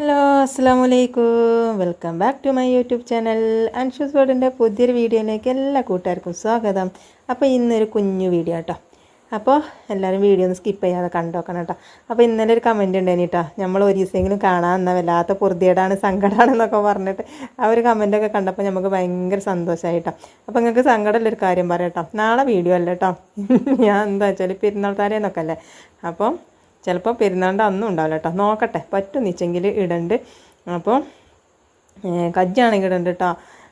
Hello അസ്സാം വലൈക്കും welcome back to my YouTube channel. Anshu's വേർഡിന്റെ പുതിയൊരു വീഡിയോയിലേക്ക് എല്ലാ കൂട്ടുകാർക്കും സ്വാഗതം. അപ്പോൾ ഇന്നൊരു കുഞ്ഞു വീഡിയോ കേട്ടോ. അപ്പോൾ എല്ലാവരും വീഡിയോ ഒന്ന് സ്കിപ്പ് ചെയ്യാതെ കണ്ടോക്കണം കേട്ടോ. അപ്പോൾ ഇന്നലെ ഒരു കമന്റ് ഉണ്ടായിരുന്നു കേട്ടോ. നമ്മൾ ഒരു ദിവസമെങ്കിലും കാണാൻ എന്നാൽ വല്ലാത്ത പൊറുതിയേടാണ് സങ്കടമാണെന്നൊക്കെ പറഞ്ഞിട്ട്. ആ ഒരു കമന്റൊക്കെ കണ്ടപ്പോൾ നമുക്ക് ഭയങ്കര സന്തോഷമായിട്ടോ അപ്പോൾ നിങ്ങൾക്ക് സങ്കടമുള്ളൊരു കാര്യം പറയാം കേട്ടോ. നാളെ വീഡിയോ അല്ല കേട്ടോ. ഞാൻ എന്താ വെച്ചാൽ പെരുന്നാൾ തലേന്നൊക്കെ അല്ലേ? അപ്പം ചിലപ്പോൾ പെരുന്നാളിന്റെ അന്നും ഉണ്ടാവില്ല കേട്ടോ നോക്കട്ടെ പറ്റുന്നിച്ചെങ്കിൽ ഇടണ്ട്. അപ്പോൾ കജ്ജാണെങ്കിൽ ഇടണ്ട് കേട്ടോ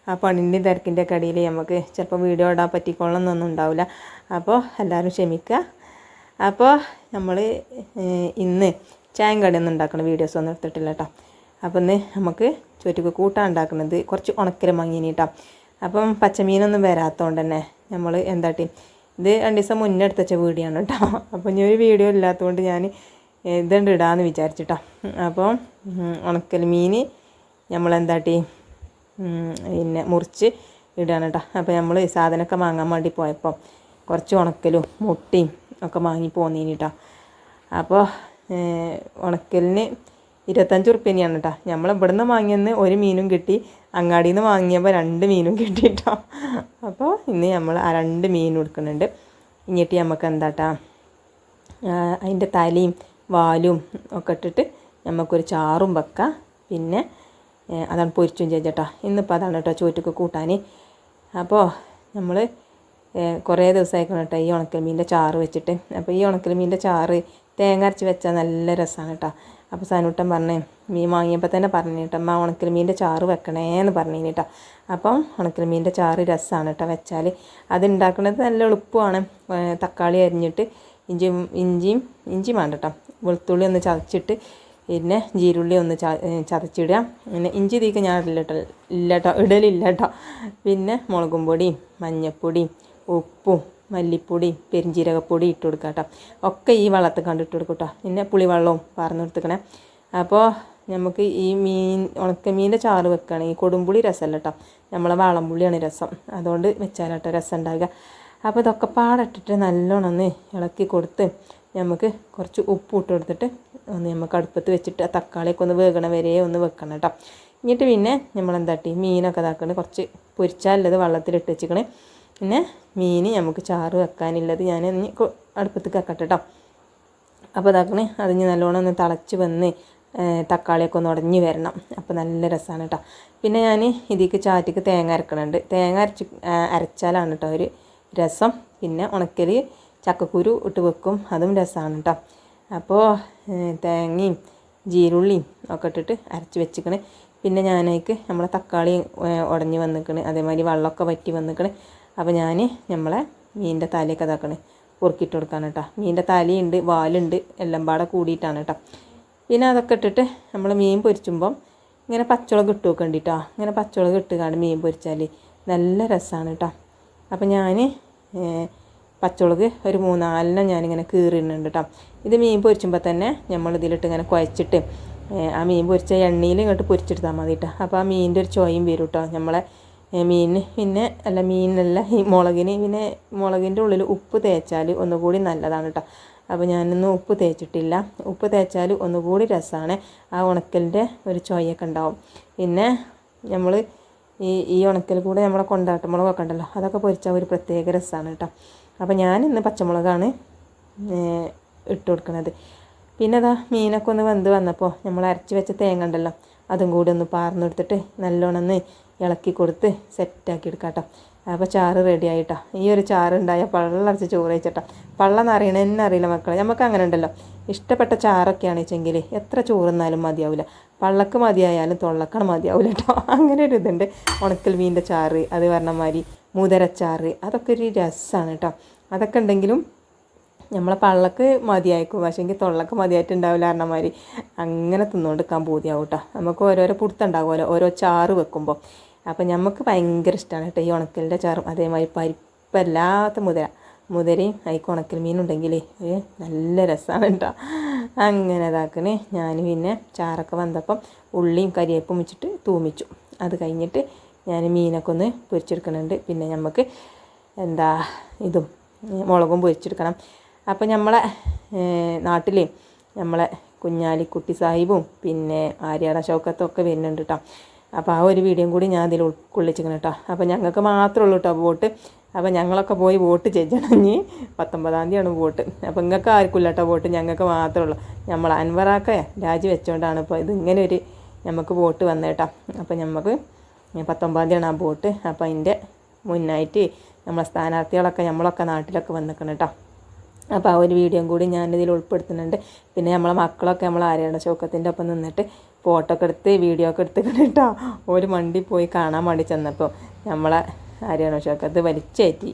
ആ പണിന്റെ തിരക്കിന്റെ ഒക്കെ ഇടയിൽ നമുക്ക് ചിലപ്പോൾ വീഡിയോ ഇടാൻ പറ്റിക്കൊള്ളണമെന്നൊന്നും ഉണ്ടാവില്ല. അപ്പോൾ എല്ലാവരും ക്ഷമിക്കുക അപ്പോൾ നമ്മൾ ഇന്ന് ചായം കടയൊന്നും ഉണ്ടാക്കുന്ന വീഡിയോസ് ഒന്നും എടുത്തിട്ടില്ല കേട്ടോ അപ്പോൾ ഇന്ന് നമുക്ക് ചോറ്റക്ക് കൂട്ടാൻ ഉണ്ടാക്കുന്നത് കുറച്ച് ഉണക്കര മങ്ങിനി കേട്ടോ അപ്പം പച്ചമീനൊന്നും വരാത്തതുകൊണ്ട് തന്നെ നമ്മൾ എന്താട്ടി ഇത് രണ്ട് ദിവസം മുന്നേ എടുത്തച്ച വീഡിയോ ആണ് കേട്ടോ. അപ്പോൾ ഇനി ഒരു വീഡിയോ ഇല്ലാത്തതുകൊണ്ട് ഞാൻ ഇതുണ്ട് ഇടാമെന്ന് വിചാരിച്ചിട്ടോ. അപ്പോൾ ഉണക്കൽ മീൻ നമ്മളെന്താട്ടി പിന്നെ മുറിച്ച് ഇടുകയാണ് കേട്ടോ. അപ്പോൾ നമ്മൾ സാധനമൊക്കെ വാങ്ങാൻ വേണ്ടി പോയപ്പോൾ കുറച്ച് ഉണക്കലും മുട്ടയും ഒക്കെ വാങ്ങി പോന്നീനി കേട്ടോ അപ്പോൾ ഉണക്കലിന് ഇരുപത്തഞ്ച് ഉറുപ്പ്യനെയാണ് കേട്ടോ നമ്മൾ ഇവിടുന്ന് വാങ്ങിയെന്ന് ഒരു മീനും കിട്ടി. അങ്ങാടിയിൽ നിന്ന് വാങ്ങിയപ്പോൾ രണ്ട് മീനും കിട്ടിയിട്ടോ അപ്പോൾ ഇന്ന് നമ്മൾ ആ രണ്ട് മീൻ കൊടുക്കുന്നുണ്ട് ഇങ്ങോട്ട് നമുക്ക് എന്താട്ടാ അതിന്റെ തലയും വാലും ഒക്കെ ഇട്ടിട്ട് നമുക്കൊരു ചാറും വെക്കാം. പിന്നെ അതാണ് പൊരിച്ചും ചേച്ചേട്ടാ ഇന്നിപ്പോൾ അതാണ് കേട്ടോ ചോറ്റൊക്കെ കൂട്ടാൻ അപ്പോൾ നമ്മൾ കുറേ ദിവസമായിക്കണം കേട്ടോ ഈ ഉണക്കൽ മീനിന്റെ ചാറ് വെച്ചിട്ട്. അപ്പോൾ ഈ ഉണക്കൽ മീനിന്റെ ചാറ് തേങ്ങ അരച്ച് വെച്ചാൽ നല്ല രസമാണ് കേട്ടോ. അപ്പോൾ സനൂട്ടൻ പറഞ്ഞേ മീൻ വാങ്ങിയപ്പോൾ തന്നെ പറഞ്ഞു കേട്ടോ അമ്മ ഉണക്കൽ മീന്റെ ചാറ് വെക്കണേന്ന് പറഞ്ഞു കേട്ടോ. അപ്പം ഉണക്കൽ മീന്റെ ചാറ് രസമാണ് കേട്ടോ വെച്ചാൽ അത് ഉണ്ടാക്കുന്നത് നല്ല എളുപ്പമാണ്. തക്കാളി അരിഞ്ഞിട്ട് ഇഞ്ചിയും ഇഞ്ചിയും ഇഞ്ചി വേണ്ട കേട്ടോ. വെളുത്തുള്ളി ഒന്ന് ചതച്ചിട്ട് പിന്നെ ജീരുള്ളി ഒന്ന് ചതച്ചിടുക. പിന്നെ ഇഞ്ചി തീക്ക് ഞാൻ ഇടില്ല കേട്ടോ ഇല്ല കേട്ടോ ഇടലില്ല കേട്ടോ. പിന്നെ മുളകും പൊടിയും മഞ്ഞൾപ്പൊടിയും ഉപ്പും മല്ലിപ്പൊടി പെരിഞ്ചീരകപ്പൊടി ഇട്ട് കൊടുക്കുക കേട്ടോ ഒക്കെ ഈ വെള്ളത്തിൽ കണ്ടിട്ട് കൊടുക്കും കേട്ടോ പിന്നെ പുളിവെള്ളവും പറഞ്ഞു കൊടുത്തുക്കണേ. അപ്പോൾ നമുക്ക് ഈ മീൻ ഉണക്കമീന്റെ ചാറ് വെക്കുകയാണെങ്കിൽ കൊടുമ്പുളി രസമല്ല കേട്ടോ നമ്മളെ വാളംപുള്ളിയാണ് രസം. അതുകൊണ്ട് വെച്ചാലട്ടോ രസം ഉണ്ടാകുക അപ്പോൾ ഇതൊക്കെ പാടിട്ടിട്ട് നല്ലോണം ഒന്ന് ഇളക്കി കൊടുത്ത് നമുക്ക് കുറച്ച് ഉപ്പ് ഇട്ട് കൊടുത്തിട്ട് ഒന്ന് നമുക്ക് അടുപ്പത്ത് വെച്ചിട്ട് ആ തക്കാളിയൊക്കെ ഒന്ന് വേകണ വരെ ഒന്ന് വെക്കണം കേട്ടോ എന്നിട്ട് പിന്നെ നമ്മൾ എന്താട്ടി മീനൊക്കെ ഇതാക്കണേ. കുറച്ച് പൊരിച്ചാലത് വെള്ളത്തിലിട്ട് വെച്ചിക്കണേ. പിന്നെ മീൻ നമുക്ക് ചാറ് വെക്കാനുള്ളത് ഞാൻ ഇനി അടുപ്പത്തേക്ക് വെക്കട്ടെ കേട്ടോ അപ്പോൾ ഇതാക്കണേ അതിന് നല്ലോണം ഒന്ന് തിളച്ച് വന്ന് തക്കാളിയൊക്കെ ഒന്ന് ഉടഞ്ഞ് വരണം. അപ്പോൾ നല്ല രസമാണ് കേട്ടോ പിന്നെ ഞാൻ ഇതിക്ക് ചാറ്റിക്ക് തേങ്ങ അരക്കണുണ്ട്. തേങ്ങ അരച്ച് അരച്ചാലാണ് കേട്ടോ ഒരു രസം. പിന്നെ ഉണക്കൽ ചക്കക്കുരു ഇട്ട് വെക്കും. അതും രസമാണ് കേട്ടോ അപ്പോൾ തേങ്ങയും ജീരുള്ളിയും ഒക്കെ ഇട്ടിട്ട് അരച്ച് വെച്ചിക്കണേ. പിന്നെ ഞാനേക്ക് നമ്മളെ തക്കാളി ഉടഞ്ഞ് വന്നിക്കണ്. അതേമാതിരി വെള്ളമൊക്കെ വറ്റി വന്നിക്കണ്. അപ്പോൾ ഞാൻ നമ്മളെ മീനിന്റെ തലയൊക്കെ ഇതാക്കണേ. പൊറുക്കിയിട്ട് കൊടുക്കാൻ കേട്ടോ. മീനിന്റെ തലയുണ്ട് വാലുണ്ട് എല്ലാം പാടെ കൂടിയിട്ടാണ് കേട്ടോ. പിന്നെ അതൊക്കെ ഇട്ടിട്ട് നമ്മൾ മീൻ പൊരിച്ചുമ്പം ഇങ്ങനെ പച്ചമുളക് ഇട്ട് വെക്കണ്ടിട്ടോ ഇങ്ങനെ പച്ചമുളക് ഇട്ടുകാണ്ട് മീൻ പൊരിച്ചാൽ നല്ല രസമാണ് കേട്ടോ. അപ്പോൾ ഞാൻ പച്ചമുളക് ഒരു മൂന്നാലെണ്ണം ഞാനിങ്ങനെ കീറിയിടുന്നുണ്ട് കേട്ടോ. ഇത് മീൻ പൊരിച്ചുമ്പോൾ തന്നെ നമ്മൾ ഇതിലിട്ട് ഇങ്ങനെ കുഴച്ചിട്ട് ആ മീൻ പൊരിച്ച എണ്ണയിൽ ഇങ്ങോട്ട് പൊരിച്ചെടുത്താൽ മതി കേട്ടോ. അപ്പോൾ ആ മീനിന്റെ ഒരു ചോയും വരും കേട്ടോ. നമ്മളെ മീനിന് പിന്നെ അല്ല മീനല്ല ഈ മുളകിന് പിന്നെ മുളകിന്റെ ഉള്ളിൽ ഉപ്പ് തേച്ചാൽ ഒന്നുകൂടി നല്ലതാണ് കേട്ടോ അപ്പോൾ ഞാനൊന്നും ഉപ്പ് തേച്ചിട്ടില്ല. ഉപ്പ് തേച്ചാൽ ഒന്നുകൂടി രസമാണ് ആ ഉണക്കലിന്റെ ഒരു ചോയൊക്കെ ഉണ്ടാവും. പിന്നെ നമ്മൾ ഈ ഈ ഉണക്കൽ കൂടെ നമ്മളെ കൊണ്ടാട്ട മുളകൊക്കെ ഉണ്ടല്ലോ അതൊക്കെ പൊരിച്ചാൽ ഒരു പ്രത്യേക രസമാണ് കേട്ടോ അപ്പോൾ ഞാൻ ഇന്ന് പച്ചമുളകാണ് ഇട്ട് കൊടുക്കുന്നത് പിന്നെ അതാ മീനൊക്കെ ഒന്ന് വെന്ത് വന്നപ്പോൾ നമ്മൾ അരച്ച് വെച്ച തേങ്ങ ഉണ്ടല്ലോ അതും കൂടി ഒന്ന് പാർന്നെടുത്തിട്ട് നല്ലോണം ഇളക്കി കൊടുത്ത് സെറ്റാക്കി എടുക്കാം കേട്ടോ അപ്പോൾ ചാറ് റെഡി ആയിട്ടോ. ഈ ഒരു ചാറ് ഉണ്ടായാൽ പള്ളറച്ച് ചോറ് വെച്ചിട്ടോ പള്ളം അറിയണ എന്നെ അറിയില്ല മക്കളെ. നമുക്ക് അങ്ങനെ ഉണ്ടല്ലോ. ഇഷ്ടപ്പെട്ട ചാറൊക്കെയാണ് വെച്ചെങ്കിൽ എത്ര ചോറുന്നാലും മതിയാവില്ല പള്ളക്ക് മതിയായാലും തൊള്ളക്കണ മതിയാവില്ല കേട്ടോ അങ്ങനെ ഒരു ഇതുണ്ട്. ഉണക്കൽ മീന്റെ ചാറ് അത് പറഞ്ഞ മാതിരി മുതരച്ചാറ് അതൊക്കെ ഒരു രസമാണ് കേട്ടോ അതൊക്കെ ഉണ്ടെങ്കിലും നമ്മളെ പള്ളക്ക് മതിയായിരിക്കും പക്ഷേ എങ്കിൽ തൊള്ളക്ക് മതിയായിട്ടുണ്ടാവില്ല പറഞ്ഞ മാതിരി അങ്ങനെ തിന്നുകൊണ്ടിരിക്കാൻ പൂതിയാവും കേട്ടോ നമുക്ക് ഓരോരോ പുടുത്തുണ്ടാകുമല്ലോ ഓരോ ചാറ് വെക്കുമ്പോൾ അപ്പം നമുക്ക് ഭയങ്കര ഇഷ്ടമാണ് കേട്ടോ ഈ ഉണക്കലിന്റെ ചാറും. അതേമാതിരി പരിപ്പല്ലാത്ത മുതിര മുതിരയും അതിക്ക് ഉണക്കൽ മീനുണ്ടെങ്കിൽ നല്ല രസമാണ് കേട്ടോ. അങ്ങനെ ഇതാക്കണേ. ഞാൻ പിന്നെ ചാറൊക്കെ വന്നപ്പം ഉള്ളിയും കരിയേപ്പും വെച്ചിട്ട് തൂമിച്ചു. അത് കഴിഞ്ഞിട്ട് ഞാൻ മീനൊക്കെ ഒന്ന് പൊരിച്ചെടുക്കുന്നുണ്ട് പിന്നെ നമുക്ക് എന്താ ഇതും മുളകും പൊരിച്ചെടുക്കണം. അപ്പോൾ നമ്മളെ നാട്ടിൽ നമ്മളെ കുഞ്ഞാലിക്കുട്ടി സാഹിബും പിന്നെ ആര്യാട ശൗക്കത്തും ഒക്കെ വരുന്നുണ്ട് കേട്ടോ. അപ്പോൾ ആ ഒരു വീഡിയോയും കൂടി ഞാൻ അതിൽ ഉൾക്കൊള്ളിച്ചിരിക്കണം കേട്ടോ. അപ്പോൾ ഞങ്ങൾക്ക് മാത്രമേ ഉള്ളൂ കേട്ടോ വോട്ട്. അപ്പോൾ ഞങ്ങളൊക്കെ പോയി വോട്ട് ചെയ്യണം പത്തൊമ്പതാം തീയതിയാണ് വോട്ട്. അപ്പോൾ നിങ്ങൾക്ക് ആർക്കില്ല കേട്ടോ വോട്ട്. ഞങ്ങൾക്ക് മാത്രമേ ഉള്ളൂ. നമ്മൾ അൻവറാക്കെ രാജി വെച്ചുകൊണ്ടാണ് ഇപ്പോൾ ഇത് ഇങ്ങനെ ഒരു നമുക്ക് വോട്ട് വന്നേട്ടാ അപ്പോൾ നമുക്ക് പത്തൊമ്പതാം തീയതിയാണ് ആ വോട്ട്. അപ്പോൾ അതിന്റെ മുന്നായിട്ട് നമ്മളെ സ്ഥാനാർത്ഥികളൊക്കെ നമ്മളൊക്കെ നാട്ടിലൊക്കെ വന്നിക്കണം കേട്ടോ. അപ്പോൾ ആ ഒരു വീഡിയോയും കൂടി ഞാനിതിൽ ഉൾപ്പെടുത്തുന്നുണ്ട്. പിന്നെ നമ്മളെ മക്കളൊക്കെ നമ്മൾ ആരെയാണ് ചോക്കത്തിന്റെ ഒപ്പം നിന്നിട്ട് ഫോട്ടോ ഒക്കെ എടുത്ത് വീഡിയോ ഒക്കെ എടുത്തിട്ട് കേട്ടോ ഒരു മണ്ടി പോയി കാണാൻ വേണ്ടി ചെന്നപ്പോൾ നമ്മളെ ആര്യാട അത് വലിച്ചേറ്റി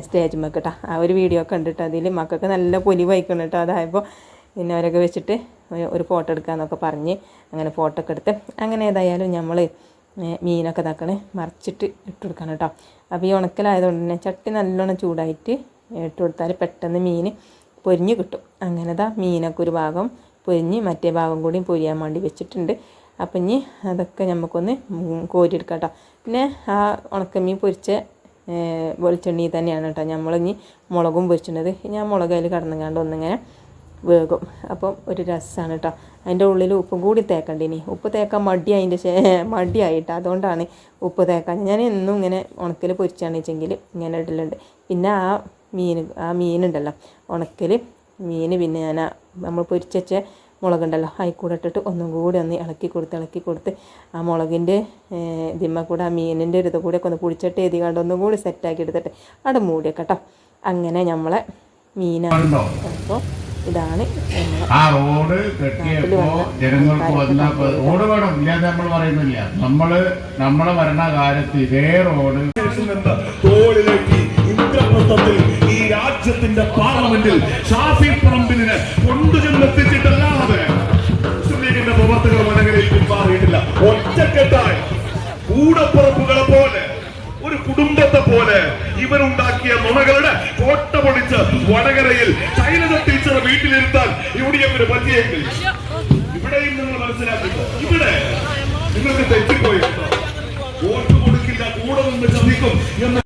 സ്റ്റേജ് കേട്ടോ ആ ഒരു വീഡിയോ ഒക്കെ ഉണ്ട് കേട്ടോ അതിൽ മക്കൾക്ക് നല്ല പൊലി വഹിക്കണം കേട്ടോ അതായപ്പോൾ പിന്നെ അവരൊക്കെ വെച്ചിട്ട് ഒരു- ഒരു ഫോട്ടോ എടുക്കാമെന്നൊക്കെ പറഞ്ഞ് അങ്ങനെ ഫോട്ടോ ഒക്കെ എടുത്ത് അങ്ങനെ ഏതായാലും നമ്മൾ മീനൊക്കെ ഇതാക്കണേ മറിച്ചിട്ട് ഇട്ട് കൊടുക്കണം കേട്ടോ അപ്പോൾ ഈ ഉണക്കലായതുകൊണ്ട് തന്നെ ചട്ടി നല്ലോണം ചൂടായിട്ട് ഇട്ട് കൊടുത്താൽ പെട്ടെന്ന് മീൻ പൊരിഞ്ഞ് കിട്ടും. അങ്ങനെ ദാ മീനൊക്കെ ഒരു ഭാഗം പൊരിഞ്ഞ് മറ്റേ ഭാഗം കൂടി പൊരിയാൻ വേണ്ടി വെച്ചിട്ടുണ്ട്. അപ്പം ഇനി അതൊക്കെ നമുക്കൊന്ന് കോരിയെടുക്കാം കേട്ടോ പിന്നെ ആ ഉണക്കമീൻ പൊരിച്ച വെളിച്ചെണ്ണി തന്നെയാണ് കേട്ടോ നമ്മളിനി മുളകും പൊരിച്ചിട്ടുള്ളത്. ഞാൻ മുളക് അതിൽ കടന്നുങ്ങാണ്ട് ഒന്നിങ്ങനെ വേകും. അപ്പം ഒരു രസമാണ് കേട്ടോ. അതിന്റെ ഉള്ളിൽ ഉപ്പും കൂടി തേക്കണ്ടിനി ഉപ്പ് തേക്കാൻ മടി അതിന്റെ മടിയായിട്ട്. അതുകൊണ്ടാണ് ഉപ്പ് തേക്കാൻ. ഞാൻ എന്നും ഇങ്ങനെ ഉണക്കൽ പൊരിച്ചാണെന്ന് വെച്ചെങ്കിൽ ഇങ്ങനെ ഇടലുണ്ട്. പിന്നെ ആ മീൻ ആ മീനുണ്ടല്ലോ ഉണക്കൽ മീൻ പിന്നെ ഞാൻ നമ്മൾ പൊരിച്ചച്ച മുളകുണ്ടല്ലോ അതിൽ കൂടെ ഇട്ടിട്ട് ഒന്നും കൂടി ഒന്ന് ഇളക്കി കൊടുത്ത് ഇളക്കി കൊടുത്ത് ആ മുളകിന്റെ ദിമ്മ കൂടെ ആ മീനിന്റെ ഒരു ഇത് കൂടെ ഒക്കെ ഒന്ന് പുളിച്ചിട്ട് എഴുതി കണ്ട് ഒന്നും കൂടി സെറ്റാക്കി എടുത്തിട്ട് അവിടെ മൂടിയൊക്കെ കേട്ടോ. അങ്ങനെ നമ്മളെ മീനാണ് അപ്പോൾ ഇതാണ് ആ റോഡ് കെട്ടിയപ്പോ ജനങ്ങൾക്ക് വന്ന റോഡ് വേണം ഇല്ലാതെ നമ്മൾ പറയുന്നില്ല. നമ്മൾ നമ്മളെ ഭരണകാലത്ത് ഇതേ റോഡ് ഇന്ദ്രപ്രസ്ഥത്തിൽ ഈ രാജ്യത്തിന്റെ പാർലമെന്റിൽ ഷാഫി പറമ്പിലിന് കൊണ്ടുചെന്നെത്തിച്ചിട്ടല്ലാതെ മുസ്ലിം ലീഗിന്റെ പ്രവർത്തകർ വനകരയിൽ പിന്മാറിയിട്ടില്ല ഒറ്റക്കെട്ടായി. കൂടപ്പുറപ്പുകളെ പോലെ ഒരു കുടുംബത്തെ പോലെ ഇവരുണ്ടാക്കിയ നുണകളുടെ കോട്ട പൊളിച്ച് വടകരയിൽ ശൈലജ ടീച്ചറെ വീട്ടിലിരുത്താൻ യു ഡി എഫിന് പറ്റിയെങ്കിൽ ഇവിടെയും നിങ്ങൾ മനസ്സിലാക്കുക ഇവിടെ നിങ്ങൾക്ക് തെറ്റിപ്പോയി. വോട്ട് കൊടുക്കില്ല കൂടെ നിന്ന് ചതിക്കും എന്ന്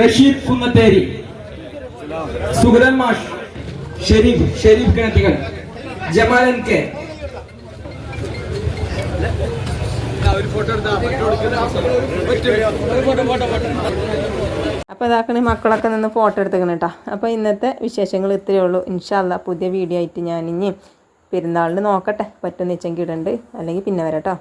റഷീദ് കുന്നത്തേരി സുഗതൻ മാഷ് ഷെരീഫ് ഷെരീഫ് കിണറ്റികൾ ജമാലൻ കെ. അപ്പോൾ ഇതാക്കണേ മക്കളൊക്കെ നിന്ന് ഫോട്ടോ എടുത്തേക്കണം കേട്ടോ അപ്പോൾ ഇന്നത്തെ വിശേഷങ്ങൾ ഇത്രയേ ഉള്ളൂ. ഇൻഷാല്ല പുതിയ വീഡിയോ ആയിട്ട് ഞാൻ ഇനി പെരുന്നാളിന് നോക്കട്ടെ. പറ്റുന്ന വെച്ചെങ്കിൽ ഇടണ്ട്. അല്ലെങ്കിൽ പിന്നെ വരാം കേട്ടോ